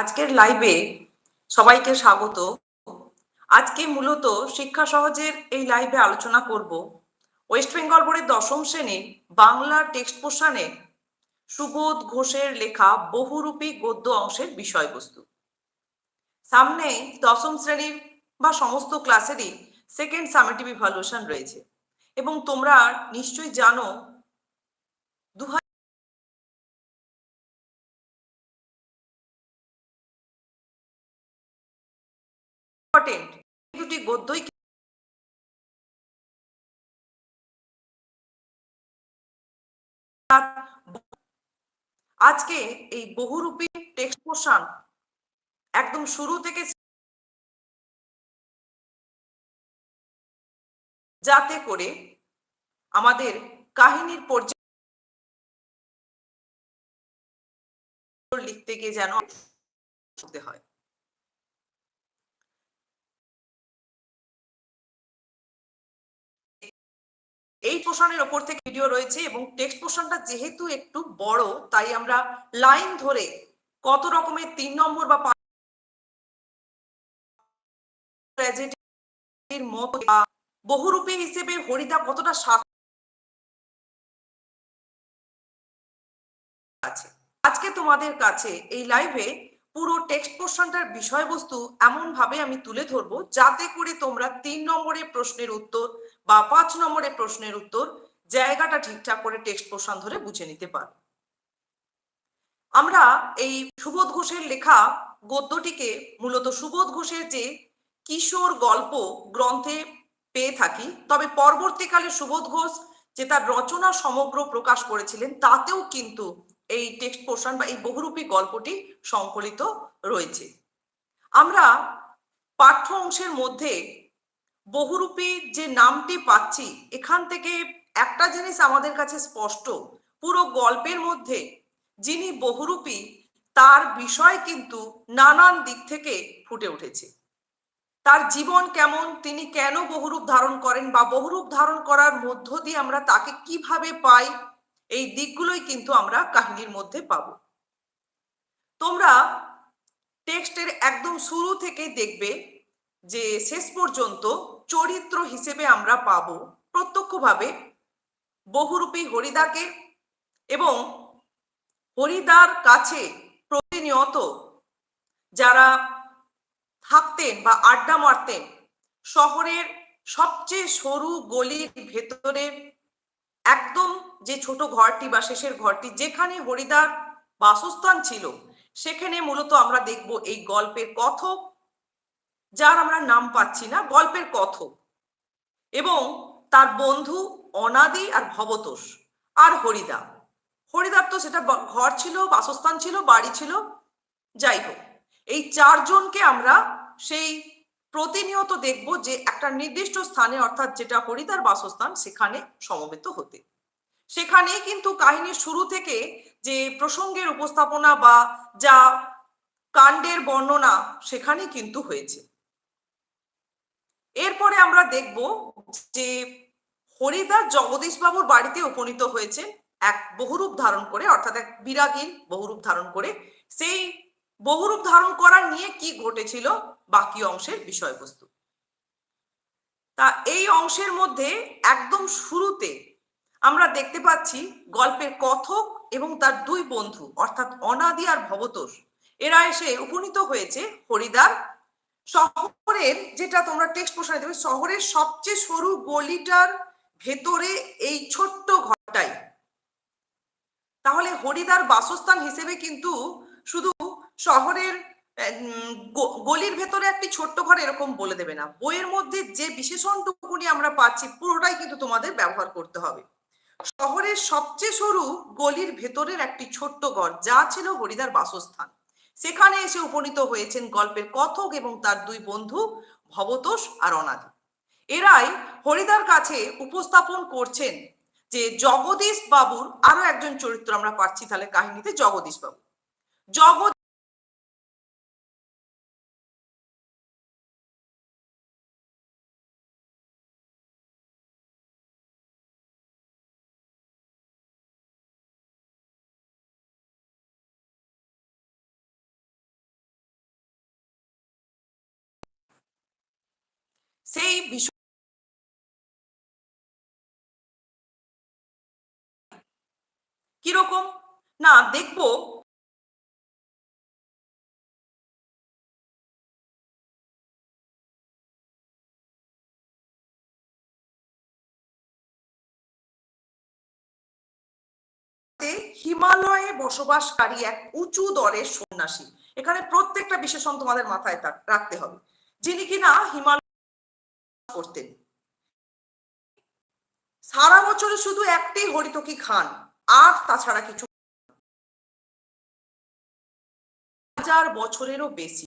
আজকের লাইভে সবাইকে স্বাগত। আজকে মূলত শিক্ষা সহজের এই লাইভে আলোচনা করব। ওয়েস্ট বেঙ্গল বোর্ডের দশম শ্রেণির বাংলা টেক্সট পোর্শনে সুবোধ ঘোষের লেখা বহুরূপী গদ্য অংশের বিষয়বস্তু। সামনে দশম শ্রেণির বা সমস্ত ক্লাসেরই সেকেন্ড সামেটিভ ইভালুয়েশন রয়েছে। এবং তোমরা নিশ্চয়ই জানো আজকে এই বহুরূপী টেক্সট পোষণ একদম শুরু থেকে যাতে করে আমাদের কাহিনীর পর্যায়ে লিখতে গিয়ে যেন হয় এই পোর্শনের ওপর থেকে ভিডিও রয়েছে এবং টেক্সট পোর্শনটা যেহেতু একটু বড়, তাই আমরা লাইন ধরে কত রকমের তিন নম্বর বা বহুরূপী হিসেবে হরিদা কতটা আছে? আজকে তোমাদের কাছে এই লাইভে পুরো টেক্সট পোর্শনটার বিষয়বস্তু এমন ভাবে আমি তুলে ধরবো, যাতে করে তোমরা তিন নম্বরের প্রশ্নের উত্তর বা পাঁচ নম্বরের প্রশ্নের উত্তর জায়গাটা ঠিকঠাক করে টেক্সট পোর্শন ধরে বুঝে নিতে পারো। আমরা এই সুবোধ ঘোষের লেখা গদ্যটিকে মূলত সুবোধ ঘোষের যে কিশোর গল্প গ্রন্থে পেয়ে থাকি, তবে পরবর্তীকালে সুবোধ ঘোষ যে তার রচনা সমগ্র প্রকাশ করেছিলেন, তাতেও কিন্তু এই টেক্সট পোর্শন বা এই বহুরূপী গল্পটি সংকলিত রয়েছে। আমরা পাঠ্য অংশের মধ্যে বহুরূপী যে নামটি পাচ্ছি, এখান থেকে একটা জিনিস আমাদের কাছে স্পষ্ট। পুরো গল্পের মধ্যে যিনি বহুরূপী, তার বিষয় কিন্তু নানান দিক থেকে ফুটে উঠেছে। তার জীবন কেমন, তিনি কেন বহুরূপ ধারণ করেন বা বহুরূপ ধারণ করার মধ্য দিয়ে আমরা তাকে কীভাবে পাই, এই দিকগুলোই কিন্তু আমরা কাহিনীর মধ্যে পাব। তোমরা টেক্সটের একদম শুরু থেকে দেখবে যে শেষ পর্যন্ত চরিত্র হিসেবে আমরা পাব প্রত্যক্ষভাবে বহুরূপী হরিদাকে এবং হরিদার কাছে প্রতিনিয়ত যারা থাকতেন বা আড্ডা মারতেন, শহরের সবচেয়ে সরু গলির ভেতরে একদম যে ছোট ঘরটি বা শেষের ঘরটি যেখানে হরিদার বাসস্থান ছিল, সেখানে মূলত আমরা দেখব এই গল্পের কথক যার আমরা নাম পাচ্ছি না, গল্পের কথক। এবং তার বন্ধু অনাদি আর ভবতোষ আর হরিদা। হরিদার তো সেটা ঘর ছিল, বাসস্থান ছিল, বাড়ি ছিল। যাই হোক, এই চারজনকে আমরা সেই প্রতিনিয়ত দেখব যে একটা নির্দিষ্ট স্থানে, অর্থাৎ যেটা হরিদার বাসস্থান, সেখানে সমবেত হতে। সেখানে কিন্তু কাহিনীর শুরু থেকে যে প্রসঙ্গের উপস্থাপনা বা যা কাণ্ডের বর্ণনা, সেখানেই কিন্তু হয়েছে। এরপরে আমরা দেখব যে হরিদাস জগদীশবাবুর বাড়িতে উপনীত হয়েছে এক বহুরূপ ধারণ করে, অর্থাৎ এক বিরাগীর বহুরূপ ধারণ করে। সেই বহুরূপ ধারণ করা নিয়ে কি ঘটেছিল বাকি অংশের বিষয়বস্তু। তা এই অংশের মধ্যে একদম শুরুতে আমরা দেখতে পাচ্ছি গল্পের কথক এবং তার দুই বন্ধু, অর্থাৎ অনাদি আর ভবতোষ। এরা এসে উপনীত হয়েছে হরিদার শহরের যেটা তোমরা টেক্সট পোষণে দেবে শহরের সবচেয়ে সরু গলিটার ভেতরে এই ছোট্ট ঘরটাই। তাহলে হরিদার বাসস্থান হিসেবে কিন্তু শুধু শহরের গলির ভেতরে একটি ছোট্ট ঘর এরকম বলে দেবে না। বইয়ের মধ্যে যে বিশেষণটুকুনি আমরা পাচ্ছি, পুরোটাই কিন্তু তোমাদের ব্যবহার করতে হবে। শহরের সবচেয়ে সরু গলির ভেতরের একটি ছোট্ট ঘর, যা ছিল হরিদার বাসস্থান। সেখানে এসে উপনীত হয়েছেন গল্পের কথক এবং তার দুই বন্ধু ভবতোষ আর অনাদি। এরাই হরিদার কাছে উপস্থাপন করছেন যে জগদীশ বাবুর আরও একজন চরিত্র আমরা পাচ্ছি তাহলে কাহিনীতে জগদীশ বাবু। জগৎ সেই বিষয় কীরকম? না, দেখব। হিমালয়ে বসবাসকারী এক উঁচু দরের সন্ন্যাসী। এখানে প্রত্যেকটা বিশেষণ তোমাদের মাথায় রাখতে হবে। যিনি কিনা হিমালয় করতেন। সারা বছরে শুধু একটাই হরিতকি খান, আর তাছাড়া কিছু হাজার বছরেরও বেশি।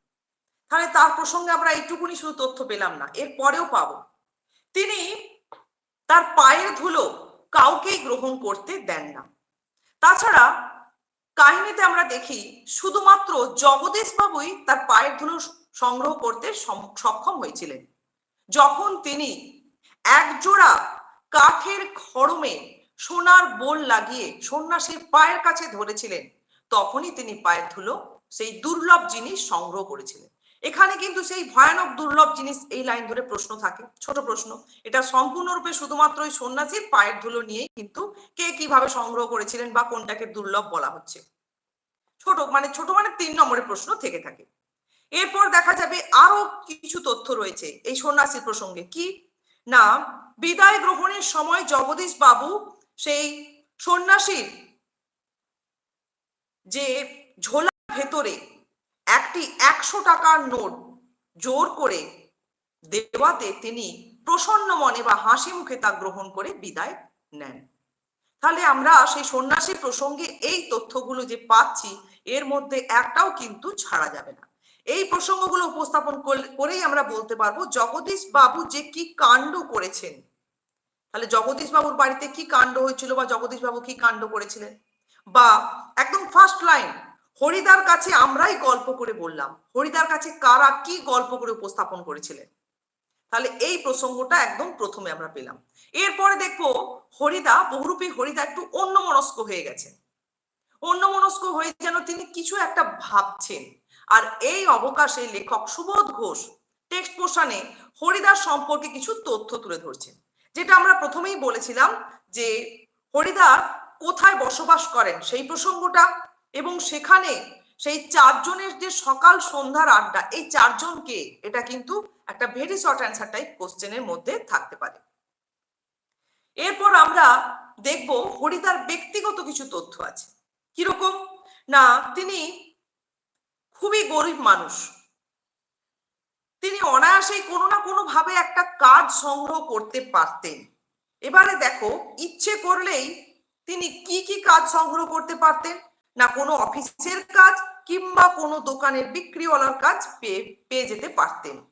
তাহলে তার প্রসঙ্গে আমরা এইটুকুনি শুধু তথ্য পেলাম না, এর পরেও পাবো। তিনি তার পায়ের ধুলো কাউকেই গ্রহণ করতে দেন না। তাছাড়া কাহিনীতে আমরা দেখি, শুধুমাত্র জগদীশ বাবুই তার পায়ের ধুলো সংগ্রহ করতে সক্ষম হয়েছিলেন। যখন তিনি একজোড়া কাঠের খড়মে সোনার বোল লাগিয়ে সন্ন্যাসীর পায়ের কাছে ধরেছিলেন, তখনই তিনি পায়ের ধুলো, সেই দুর্লভ জিনিস সংগ্রহ করেছিলেন। এখানে কিন্তু সেই ভয়ানক দুর্লভ জিনিস এই লাইন ধরে প্রশ্ন থাকে, ছোট প্রশ্ন। এটা সম্পূর্ণরূপে শুধুমাত্র ওই সন্ন্যাসীর পায়ের ধুলো নিয়েই কিন্তু কে কীভাবে সংগ্রহ করেছিলেন বা কোনটাকে দুর্লভ বলা হচ্ছে। ছোট মানে ছোট মানে তিন নম্বরের প্রশ্ন থেকে থাকে। এরপর দেখা যাবে আরও কিছু তথ্য রয়েছে এই সন্ন্যাসীর প্রসঙ্গে। কি? না, বিদায় গ্রহণের সময় জগদীশ বাবু সেই সন্ন্যাসীর যে ঝোলার ভেতরে একটি একশো টাকার নোট জোর করে দেওয়াতে তিনি প্রসন্ন মনে বা হাসি মুখে তা গ্রহণ করে বিদায় নেন। তাহলে আমরা সেই সন্ন্যাসী প্রসঙ্গে এই তথ্যগুলো যে পাচ্ছি, এর মধ্যে একটাও কিন্তু ছাড়া যাবে না। এই প্রসঙ্গগুলো উপস্থাপন করেই আমরা বলতে পারব জগদীশ বাবু যে কি কাণ্ড করেছেন। তাহলে জগদীশ বাবুর বাড়িতে কি কাণ্ড হয়েছিল বা জগদীশ বাবু কি কাণ্ড করেছিলেন? বা একদম ফার্স্ট লাইন হরিদার কাছে আমরাই গল্প করে বললাম, হরিদার কাছে কারা কি গল্প করে উপস্থাপন করেছিলেন? তাহলে এই প্রসঙ্গটা একদম প্রথমে আমরা পেলাম। এরপরে দেখব হরিদা, বহুরূপী হরিদা একটু অন্যমনস্ক হয়ে গেছে অন্যমনস্ক হয়ে যেন তিনি কিছু একটা ভাবছেন। আর এই অবকাশে লেখক সুবোধ ঘোষ টেক্সট পোর্শনে হরিদাস সম্পর্কে কিছু তথ্য তুলে ধরছেন। যেটা আমরা প্রথমেই বলেছিলাম যে হরিদা কোথায় বসবাস করেন সেই প্রসঙ্গটা এবং সেখানে সেই চারজনের যে সকাল সন্ধ্যার আড্ডা, এই চারজনকে এটা কিন্তু একটা ভেরি শর্ট অ্যান্সার টাইপ কোশ্চেনের মধ্যে থাকতে পারে। এরপর আমরা দেখব হরিদার ব্যক্তিগত কিছু তথ্য আছে। কীরকম? না, তিনি খুবই গরিব মানুষ। তিনি অনায়াসেই কোনো না কোনো ভাবে একটা কাজ সংগ্রহ করতে পারতেন। এবারে দেখো, ইচ্ছে করলেই তিনি কি কি কাজ সংগ্রহ করতে পারতেন, না কোনো অফিসের কাজ কিংবা কোনো দোকানের বিক্রিওয়ালার কাজ পেয়ে পেয়ে যেতে পারতেন।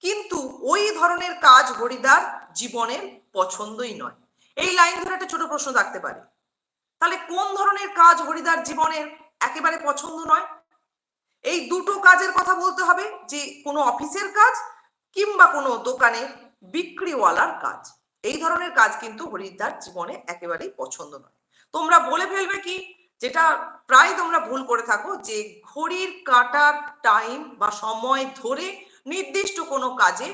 কিন্তু ওই ধরনের কাজ হরিদার জীবনের পছন্দই নয়। এই লাইন ধরে একটা ছোট প্রশ্ন থাকতে পারে। তাহলে কোন ধরনের কাজ হরিদার জীবনের একেবারে পছন্দ নয়? এই দুটো কাজের কথা বলতে হবে, যে কোনো অফিসের কাজ কিংবা কোনো দোকানের বিক্রিওয়ালার কাজ। এই ধরনের কাজ কিন্তু হরিদার জীবনে একেবারেই পছন্দ নয়। তোমরা বলে ফেলবে কি, যেটা প্রায় তোমরা ভুল করে থাকো, যে ঘড়ির কাটার টাইম বা সময় ধরে নির্দিষ্ট কোনো কাজে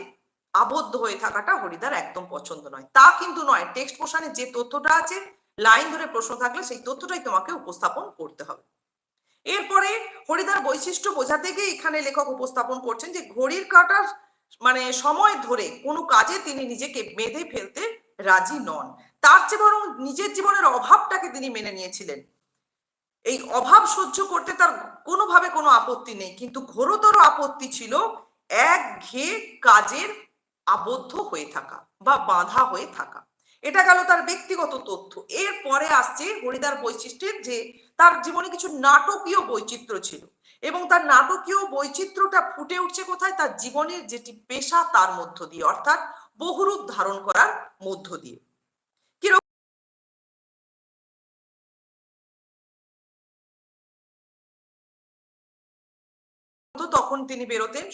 আবদ্ধ হয়ে থাকাটা হরিদার একদম পছন্দ নয়। তা কিন্তু নয় টেক্সট পোর্শনে যে তথ্যটা আছে লাইন ধরে প্রশ্ন থাকলে সেই তথ্যটাই তোমাকে উপস্থাপন করতে হবে। এরপরে হরিদার বৈশিষ্ট্য বোঝাতে গিয়ে এখানে লেখক উপস্থাপন করছেন যে ঘড়ির কাটার মানে সময় ধরে কোনো কাজে তিনি নিজেকে বেঁধে ফেলতে রাজি নন। তার চেয়ে বরং নিজের জীবনের অভাবটাকে তিনি মেনে নিয়েছিলেন। এই অভাব সহ্য করতে তার কোনোভাবে কোনো আপত্তি নেই, কিন্তু ঘোরতর আপত্তি ছিল এক ঘেয়ে কাজের আবদ্ধ হয়ে থাকা বা বাঁধা হয়ে থাকা। এটা গেল তার ব্যক্তিগত তথ্য। এরপরে আসছে হরিদার বৈশিষ্ট্যের যে তার জীবনে কিছু নাটকীয় বৈচিত্র্য ছিল এবং তার নাটকীয় বৈচিত্র্যটা ফুটে উঠছে কোথায়? তার জীবনের যেটি পেশা তার মধ্য দিয়ে, অর্থাৎ বহুরূপ ধারণ করার মধ্য দিয়ে। তখন তিনি বেরোতেন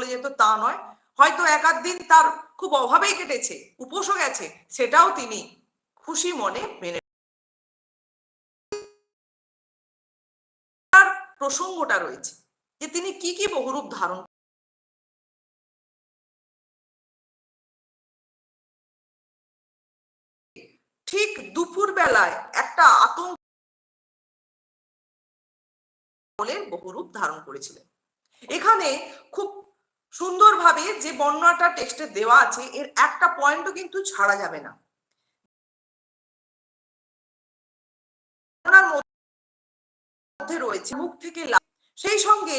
তার যেত তা নয়। হয়তো এক দিন তার খুব অভাবেই কেটেছে, উপোসও গেছে, সেটাও তিনি খুশি মনে মেনে প্রসঙ্গটা রয়েছে যে তিনি কি কি বহুরূপ ধারণ ঠিক দুপুর বেলায় একটা আতঙ্ক বহুরূপ ধারণ করেছিলেন। এখানে খুব সুন্দরভাবে যে বর্ণনাটা টেক্সটে দেওয়া আছে, এর একটা পয়েন্টও কিন্তু ছাড়া যাবে না। মধ্যে রয়েছে মুখ থেকে সেই সঙ্গে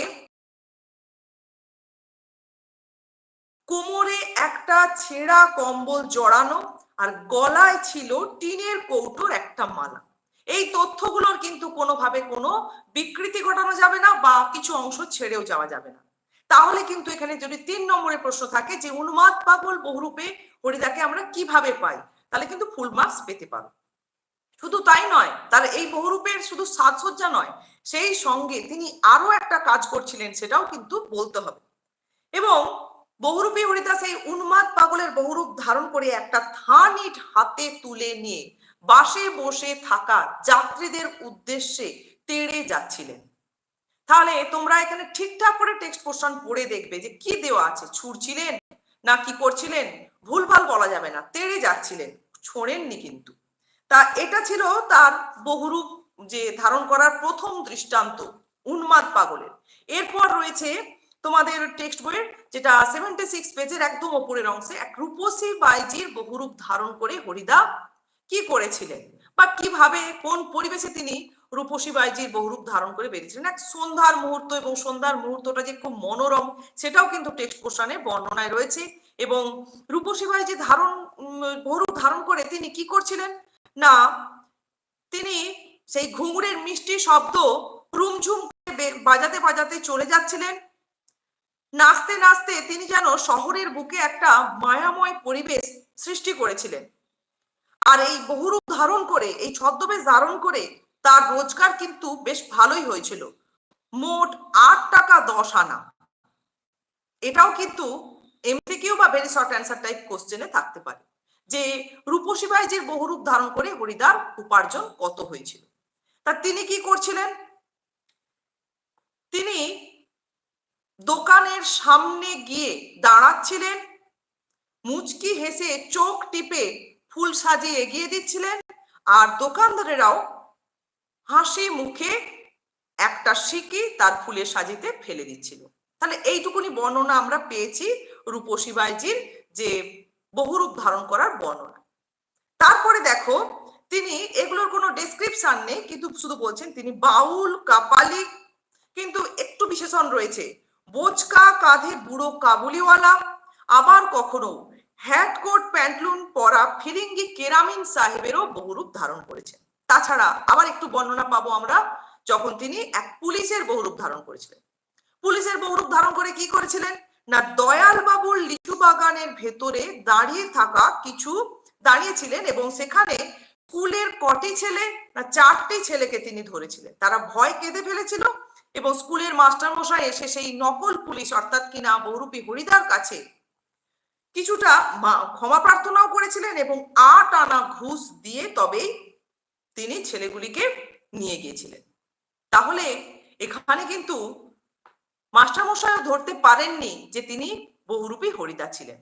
কোমরে একটা ছেঁড়া কম্বল জড়ানো আর গলায় ছিল টিনের কৌটোর একটা মালা। এই তথ্যগুলোর কিন্তু কোনোভাবে কোনো বিকৃতি ঘটানো যাবে না বা কিছু অংশ ছেড়েও যাওয়া যাবে না। তাহলে কিন্তু এখানে যদি তিন নম্বরের প্রশ্ন থাকে যে উন্মাদ পাগল বহুরূপে হরিদাকে আমরা কীভাবে পাই, তাহলে কিন্তু ফুল মার্কস পেতে পারো। শুধু তাই নয়, তার এই বহুরূপের শুধু সাজসজ্জা নয়, সেই সঙ্গে তিনি আরও একটা কাজ করছিলেন সেটাও কিন্তু বলতে হবে। এবং বহুরূপী হরিদা সেই উন্মাদ পাগলের বহুরূপ ধারণ করে একটা থান ইট হাতে তুলে নিয়ে বাসে বসে থাকা যাত্রীদের উদ্দেশ্যে তেড়ে যাচ্ছিলেন। তাহলে তোমরা এখানে ঠিকঠাক করে টেক্সট পোর্শন পড়ে দেখবে যে কি দেওয়া আছে। ছুড়ছিলেন না কি করছিলেন? ভুলভাল বলা যাবে না, তেড়ে যাচ্ছিলেন, ছোড়েননি কিন্তু। তা এটা ছিল তার বহুরূপ যে ধারণ করার প্রথম দৃষ্টান্ত, উন্মাদ পাগলের। এরপর রয়েছে তোমাদের টেক্সট বইয়ের, যেটা সেভেন্টি সিক্স পেজের একদম ওপরের অংশে, এক রূপসী বাইজির বহুরূপ ধারণ করে হরিদা কি করেছিলেন? বা কীভাবে, কোন পরিবেশে তিনি রূপসী বাইজির বহুরূপ ধারণ করে বেরিয়েছিলেন। এক সন্ধ্যার মুহূর্ত এবং সন্ধ্যার মুহূর্তটা যে খুব মনোরম, সেটাও কিন্তু টেক্সট পোর্শনে বর্ণনায় রয়েছে। এবং রূপসী বাইজি ধারণ বহুরূপ ধারণ করে তিনি কি করছিলেন? না, তিনি সেই ঘুঙুরের মিষ্টি শব্দ রুমঝুম বাজাতে বাজাতে চলে যাচ্ছিলেন। নাচতে নাচতে তিনি যেন শহরের বুকে একটা মায়াময় পরিবেশ সৃষ্টি করেছিলেন। আর এই বহুরূপ ধারণ করে, এই ছদ্মবেশ ধারণ করে তার রোজগার কিন্তু বেশ ভালোই হয়েছিল। মোট আট টাকা দশ আনা। এটাও কিন্তু এমসিকিউ বা ভেরি শর্ট অ্যান্সার টাইপ কোশ্চেনে থাকতে পারে। যে রূপসী বাইজির বহুরূপ ধারণ করে হরিদার উপার্জন কত হয়েছিল? তা তিনি কি করছিলেন? তিনি দোকানের সামনে গিয়ে দাঁড়াচ্ছিলেন, মুচকি হেসে চোখ টিপে ফুল সাজিয়ে এগিয়ে দিচ্ছিলেন, আর দোকানদারেরাও হাসি মুখে একটা সিকি তার ফুলের সাজিতে ফেলে দিচ্ছিল। তাহলে এইটুকুনি বর্ণনা আমরা পেয়েছি রূপসী বাইজির যে বহুরূপ ধারণ করার বর্ণনা। তারপরে দেখো, তিনি এগুলোর কোনো ডেসক্রিপশন নেই, কিন্তু শুধু বলছেন তিনি বাউল কাপালিক কিন্তু একটু বিশেষণ রয়েছে। বোচকা, কাঁধে বুড়ো কাবুলিওয়ালা, আবার কখনো হ্যাট কোট প্যান্টলুন পরা ফিরিঙ্গি কেরামিন সাহেবেরও বহুরূপ ধারণ করেছেন। তাছাড়া আবার একটু বর্ণনা পাবো আমরা, যখন তিনি এক পুলিশের বহুরূপ ধারণ করেছিলেন। পুলিশের বহুরূপ ধারণ করে কি করেছিলেন? না দয়াল বাবুর লিচু বাগানের ভেতরে দাঁড়িয়ে থাকা কিছু দাঁড়িয়েছিলেন এবং সেখানে স্কুলের কটি ছেলে না চারটি ছেলেকে তিনি ধরেছিলেন। তারা ভয় কেঁদে ফেলেছিল এবং স্কুলের মাস্টার মশাই এসে সেই নকল পুলিশ, অর্থাৎ কিনা বহুরূপী হরিদার কাছে কিছুটা ক্ষমা প্রার্থনাও করেছিলেন এবং আট আনা ঘুষ দিয়ে তবেই তিনি ছেলেগুলিকে নিয়ে গিয়েছিলেন। তাহলে এখানে কিন্তু মাস্টারমশাইও ধরতে পারেননি যে তিনি বহুরূপী হরিদা ছিলেন।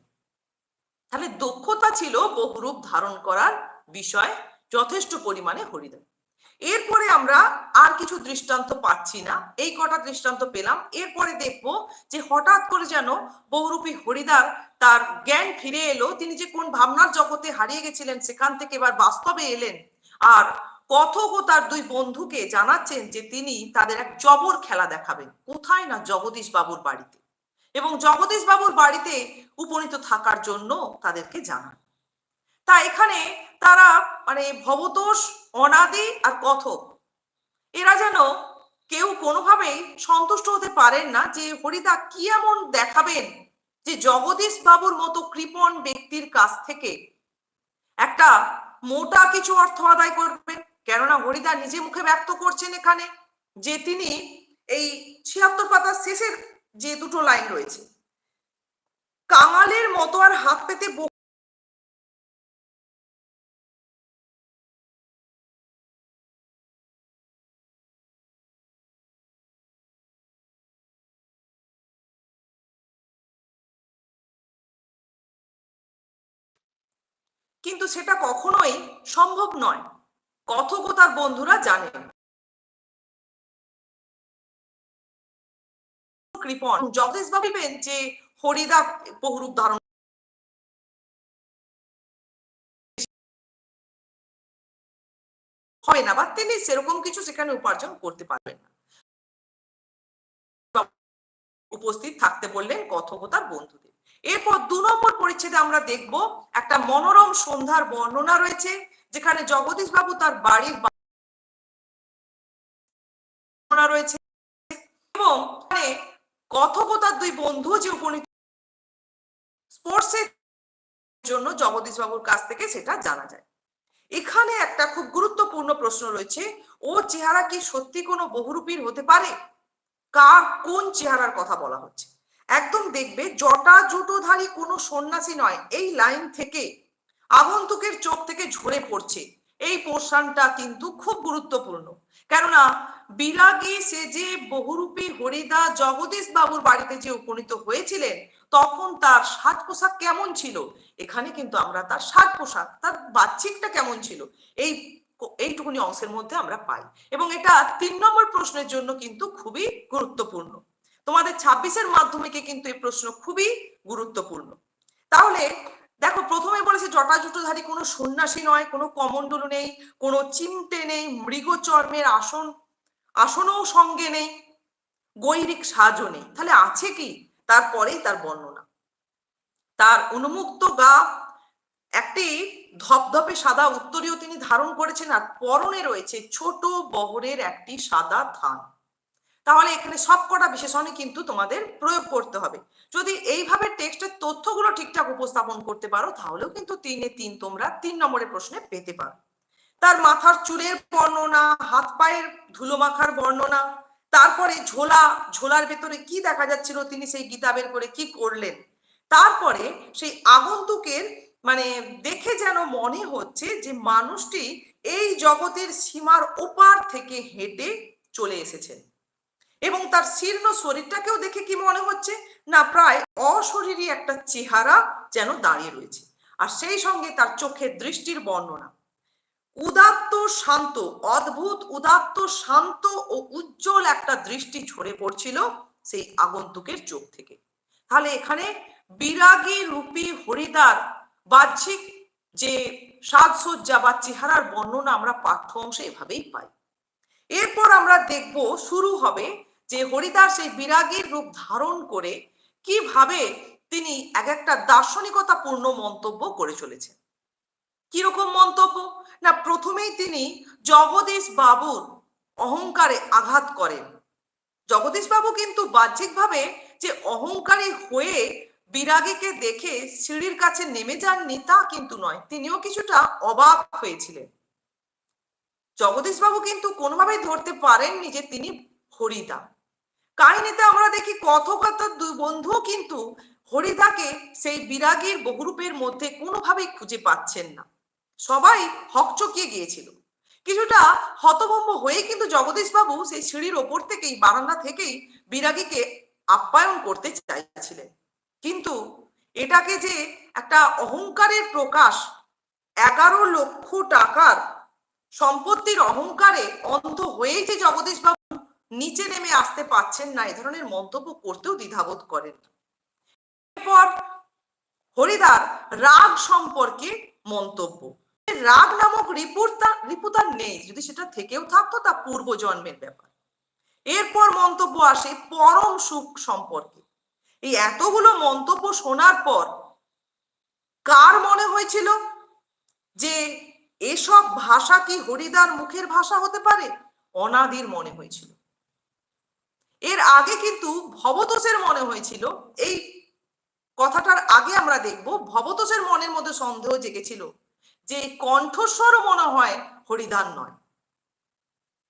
তাহলে দক্ষতা ছিল বহুরূপ ধারণ করার বিষয় যথেষ্ট পরিমাণে হরিদা। এরপরে আমরা আর কিছু দৃষ্টান্ত পাচ্ছি না। এই কটা দৃষ্টান্ত পেলাম। এরপরে দেখব যে হঠাৎ করে যেন বহুরূপী হরিদার তার জ্ঞান ফিরে এলো। তিনি যে কোন ভাবনার জগতে হারিয়ে গেছিলেন, সেখান থেকে এবার বাস্তবে এলেন। আর কথক ও তার দুই বন্ধুকে জানাচ্ছেন যে তিনি তাদের এক জবর খেলা দেখাবেন। কোথায় না জগদীশ বাবুর বাড়িতে? এবং জগদীশ বাবুর বাড়িতে উপনীত থাকার জন্য তাদেরকে জানান। তা এখানে তারা মানে ভবতোষ, অনাদি আর কথক, এরা যেন কেউ কোনোভাবেই সন্তুষ্ট হতে পারেন না যে হরিদা কি এমন দেখাবেন যে জগদীশ বাবুর মতো কৃপণ ব্যক্তির কাছ থেকে একটা মোটা কিছু অর্থ আদায় করবেন। কেননা হরিদা নিজে মুখে ব্যক্ত করছেন এখানে যে তিনি এই ছিয়াত্তর পাতার শেষের যে দুটো লাইন রয়েছে, কাঙালের মতো আর হাত পেতে কিন্তু সেটা কখনোই সম্ভব নয়। কথকতার বন্ধুরা জানেন। কৃপণ যথেষ ভাবিবেন যে হরিদা বহুরূপ ধারণ হয় না, বা তিনি সেরকম কিছু সেখানে উপার্জন করতে পারবেন না। উপস্থিত থাকতে বললেন কথকতার বন্ধুদের। এরপর দু নম্বর পরিচ্ছেদে আমরা দেখব একটা মনোরম সন্ধ্যার বর্ণনা রয়েছে। যেখানে জগদীশ বাবু তার বাড়ির রয়েছে। এবং কথকতার দুই বন্ধু যে উপনীত স্পোর্টসের জন্য জগদীশ বাবুর কাছ থেকে সেটা জানা যায়। এখানে একটা খুব গুরুত্বপূর্ণ প্রশ্ন রয়েছে ও চেহারা কি সত্যি কোনো বহুরূপীর হতে পারে? কার কোন চেহারার কথা বলা হচ্ছে? একদম দেখবে, জটা জুটোধারী কোনো সন্ন্যাসী নয়, এই লাইন থেকে আগন্তুকের চোখ থেকে ঝরে পড়ছে। এই পোর্শনটা কিন্তু খুব গুরুত্বপূর্ণ। কেননা, বিরাগী সে যে বহুরূপী হরিদা জগদীশ বাবুর বাড়িতে যে উপনীত হয়েছিলেন, তখন তার সাজ পোশাক কেমন ছিল? এখানে কিন্তু আমরা তার সাজ পোশাক তার বাহ্যিকটা কেমন ছিল? এই এইটুকুনি অংশের মধ্যে আমরা পাই। এবং এটা তিন নম্বর প্রশ্নের জন্য কিন্তু খুবই গুরুত্বপূর্ণ। তোমাদের ছাব্বিশের মাধ্যমিকে কিন্তু এই প্রশ্ন খুবই গুরুত্বপূর্ণ। তাহলে দেখো প্রথমে বলেছে জটাজুটোধারী কোনো সন্ন্যাসী নয়, কোনো কমণ্ডল নেই, কোনো চিমটে নেই, মৃগচর্মের আসন, আসনও সঙ্গে নেই, গৈরিক সাজও নেই। তাহলে আছে কি? তারপরেই তার বর্ণনা। তার উন্মুক্ত গা একটি ধপধপে সাদা উত্তরীয় তিনি ধারণ করেছেন, আর পরনে রয়েছে ছোট বহরের একটি সাদা থান। তাহলে এখানে সবকটা বিশেষণে কিন্তু তোমাদের প্রয়োগ করতে হবে। যদি এইভাবে টেক্সটের তথ্যগুলো ঠিকঠাক উপস্থাপন করতে পারো, তাহলেও কিন্তু তিনে তিন তোমরা তিন নম্বরের প্রশ্নে পেতে পারো। তার মাথার চুলের বর্ণনা, হাত পায়ের ধুলো মাখার বর্ণনা, তারপরে ঝোলা, ঝোলার ভেতরে কি দেখা যাচ্ছিল, তিনি সেই গীতা বের করে কি করলেন? তারপরে সেই আগন্তুকের মানে দেখে যেন মনে হচ্ছে যে মানুষটি এই জগতের সীমার ওপার থেকে হেঁটে চলে এসেছেন। এবং তার শীর্ণ শরীরটাকেও দেখে কি মনে হচ্ছে? না, প্রায় অশরীরী একটা চেহারা যেন দাঁড়িয়ে রয়েছে। আর সেই সঙ্গে তার চোখের দৃষ্টির বর্ণনা। উদাত্ত শান্ত, অদ্ভুত, উদাত্ত শান্ত ও উজ্জ্বল একটা দৃষ্টি ঝরে পড়ছিল সেই আগন্তুকের চোখ থেকে। তাহলে এখানে বিরাগী রূপী হরিদার বাহ্যিক যে সাজসজ্জা বা চেহারার বর্ণনা আমরা পাঠ্য অংশে এভাবেই পাই। এরপর আমরা দেখব শুরু হবে যে হরিদাস সেই বিরাগীর রূপ ধারণ করে কীভাবে তিনি এক একটা দার্শনিকতা পূর্ণ মন্তব্য করে চলেছেন? কীরকম মন্তব্য? না, প্রথমেই তিনি জগদীশ বাবুর অহংকারে আঘাত করেন। জগদীশ বাবু কিন্তু বাহ্যিকভাবে যে অহংকারী হয়ে বিরাগীকে দেখে সিঁড়ির কাছে নেমে যাননি তা কিন্তু নয়, তিনিও কিছুটা অবাক হয়েছিলেন। জগদীশ বাবু কিন্তু কোনোভাবেই ধরতে পারেননি যে তিনি হরিদা। কাহিনীতে আমরা দেখি কথকতার দুই বন্ধুও কিন্তু হরিদাকে সেই বিরাগীর বহুরূপের মধ্যে কোনোভাবেই খুঁজে পাচ্ছেন না। সবাই হকচকিয়ে গিয়েছিল। কিছুটা হতভম্ব হয়ে কিন্তু জগদীশ বাবু সেই সিঁড়ির ওপর থেকেই, বারান্দা থেকেই বিরাগীকে আপ্যায়ন করতে চাইছিলেন। কিন্তু এটাকে যে একটা অহংকারের প্রকাশ, এগারো লক্ষ টাকার সম্পত্তির অহংকারে অন্ধ হয়েই যে জগদীশ বাবু নিচে নেমে আসতে পাচ্ছেন না, এ ধরনের মন্তব্য করতেও দ্বিধাবোধ করেন। এরপর হরিদার রাগ সম্পর্কে মন্তব্য। রাগ নামক রিপুতা রিপুতার নেই, যদি সেটা থেকেও থাকতো তা পূর্ব জন্মের ব্যাপার। এরপর মন্তব্য আসে পরম সুখ সম্পর্কে। এই এতগুলো মন্তব্য শোনার পর কার মনে হয়েছিল যে এসব ভাষা কি হরিদার মুখের ভাষা হতে পারে? অনাদির মনে হয়েছিল। এর আগে কিন্তু ভবতোষের মনে হয়েছিল। এই কথাটার আগে আমরা দেখব, ভবতোষের মনের মধ্যে সন্দেহ জেগেছিল যে কণ্ঠস্বরও মনে হয় হরিদান নয়।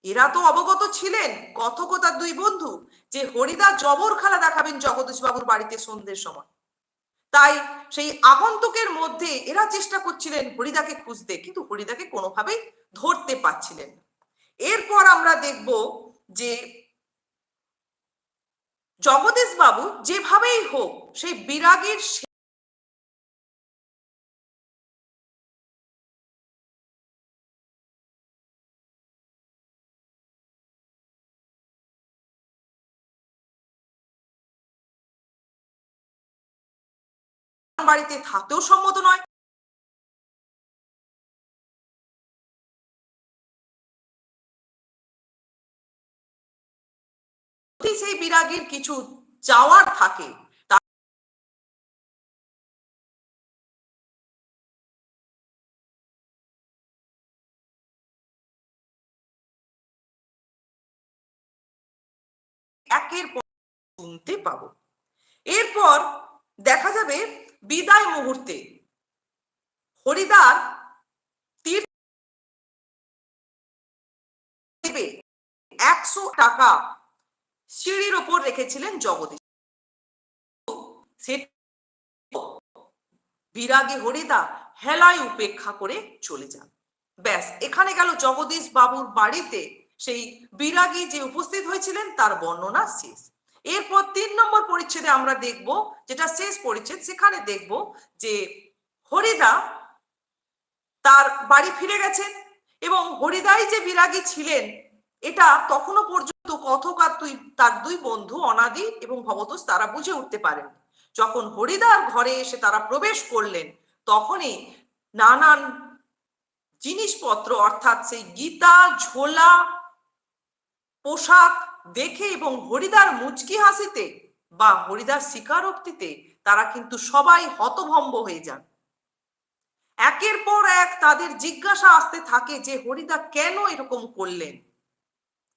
এরা তো অবগত ছিলেন কথকতার দুই বন্ধু, যে হরিদা জবর খেলা দেখাবেন জগদীশ বাবুর বাড়িতে সন্ধ্যের সময়। তাই সেই আগন্তুকের মধ্যে এরা চেষ্টা করছিলেন হরিদাকে খুঁজতে, কিন্তু হরিদাকে কোনোভাবেই ধরতে পারছিলেন এরপর আমরা দেখব যে জগদীশ বাবু যেভাবেই হোক সেই বিরাগের বাড়িতে থাকতেও সম্মত নয়। যদি বিরাগীর কিছু চাওয়ার থাকে একের পর শুনতে পাবো। এরপর দেখা যাবে বিদায় মুহূর্তে হরিদার তীর একশো টাকা সিঁড়ির ওপর রেখেছিলেন জগদীশ। বিরাগে হরিদা হেলায় উপেক্ষা করে চলে যান। ব্যাস, এখানে গেল জগদীশ বাবুর বাড়িতে। সেই বিরাগী যে উপস্থিত হয়েছিলেন, তার বর্ণনা শেষ। এরপর তিন নম্বর পরিচ্ছেদে আমরা দেখব, যেটা শেষ পরিচ্ছেদ, সেখানে দেখব যে হরিদা তার বাড়ি ফিরে গেছেন এবং হরিদাই যে বিরাগী ছিলেন এটা তখনো পর্যন্ত কথক আর দুই তার দুই বন্ধু অনাদি এবং ভবতোষ, তারা বুঝে উঠতে পারেন যখন হরিদার ঘরে এসে তারা প্রবেশ করলেন, তখনই নানান জিনিসপত্র, অর্থাৎ সেই গীতা, ঝোলা, পোশাক দেখে এবং হরিদার মুচকি হাসিতে বা হরিদার স্বীকারোক্তিতে তারা কিন্তু সবাই হতভম্ব হয়ে যান। একের পর এক তাদের জিজ্ঞাসা আসতে থাকে যে হরিদা কেন এরকম করলেন?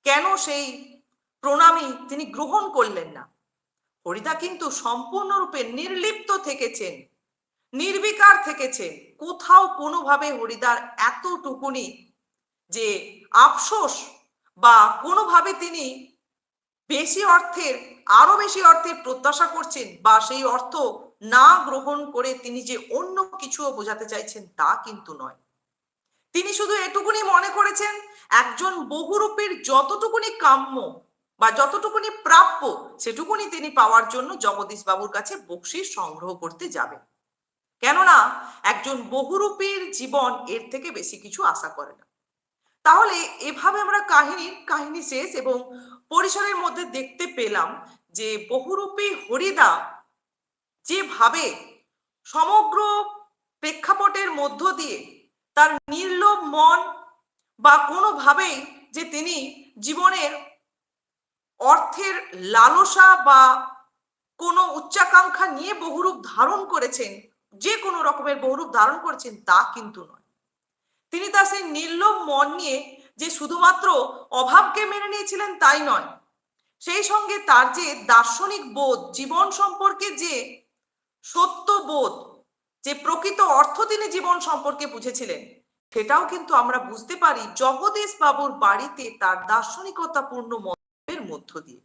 কেন সেই প্রণামী তিনি গ্রহণ করলেন না? হরিদা কিন্তু সম্পূর্ণরূপে নির্লিপ্ত থেকেছেন, নির্বিকার থেকেছেন। কোথাও কোনোভাবে হরিদার এতটুকুনি যে আফসোস বা কোনোভাবে তিনি বেশি অর্থের আরও বেশি অর্থের প্রত্যাশা করছেন বা সেই অর্থ না গ্রহণ করে তিনি যে অন্য কিছুও বোঝাতে চাইছেন তা কিন্তু নয়। তিনি শুধু এটুকুনি মনে করেছেন, একজন বহুরূপের যতটুকুনি কাম্য বা যতটুকুনি প্রাপ্য সেটুকুনি তিনি পাওয়ার জন্য জগদীশ বাবুর কাছে বকশিস সংগ্রহ করতে যাবে কেননা, একজন বহুরূপীর জীবন এর থেকে বেশি কিছু আশা করে না। তাহলে এভাবে আমরা কাহিনীর কাহিনী শেষ এবং পরিসরের মধ্যে দেখতে পেলাম যে বহুরূপী হরিদা যেভাবে সমগ্র প্রেক্ষাপটের মধ্য দিয়ে তার নির্লোভ মন বা কোনোভাবেই যে তিনি জীবনের অর্থের লালসা বা কোনো উচ্চাকাঙ্ক্ষা নিয়ে বহুরূপ ধারণ করেছেন, যে কোনো রকমের বহুরূপ ধারণ করেছেন তা কিন্তু নয়। তিনি তার সেই নির্লোভ মন নিয়ে যে শুধুমাত্র অভাবকে মেনে নিয়েছিলেন তাই নয়, সেই সঙ্গে তার যে দার্শনিক বোধ, জীবন সম্পর্কে যে সত্য বোধ যে প্রকৃত অর্থ তিনি জীবন সম্পর্কে বুঝেছিলেন, সেটাও কিন্তু আমরা বুঝতে পারি জগদীশ বাবুর বাড়িতে তার দার্শনিকতাপূর্ণ মতের মধ্য দিয়ে।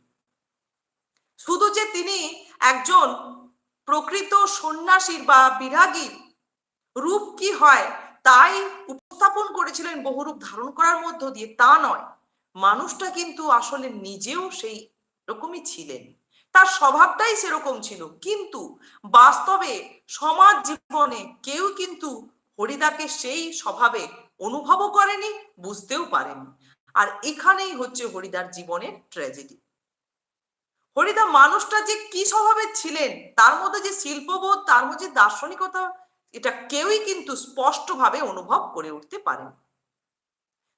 শুধু যে তিনি একজন প্রকৃত সন্ন্যাসীর বা বিরাগীর রূপ কি হয়, তাই উপস্থাপন করেছিলেন বহুরূপ ধারণ করার মধ্য দিয়ে, তা নয়। মানুষটা কিন্তু আসলে নিজেও সেই রকমই ছিলেন। তার স্বভাবটাই সেরকম ছিল। কিন্তু বাস্তবে সমাজ জীবনে কেউ কিন্তু হরিদাকে সেই স্বভাবে অনুভবও করেনি, বুঝতেও পারেনি। আর এখানেই হচ্ছে হরিদার জীবনের ট্র্যাজেডি হরিদা মানুষটা যে কি স্বভাবে ছিলেন, তার মধ্যে যে শিল্পবোধ, তার মধ্যে দার্শনিকতা, এটা কেউই কিন্তু স্পষ্টভাবে অনুভব করে উঠতে পারেন।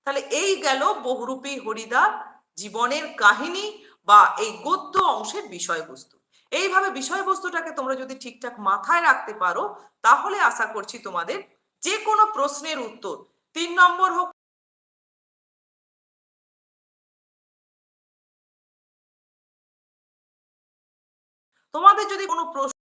তাহলে এই গেল বহুরূপী হরিদার জীবনের কাহিনী। বা এই গদ্য অংশের বিষয়বস্তু। এইভাবে বিষয়বস্তুটাকে তোমরা যদি ঠিকঠাক মাথায় রাখতে পারো, তাহলে আশা করছি তোমাদের যে কোনো প্রশ্নের উত্তর, তিন নম্বর হোক তোমাদের যদি কোনো প্রশ্ন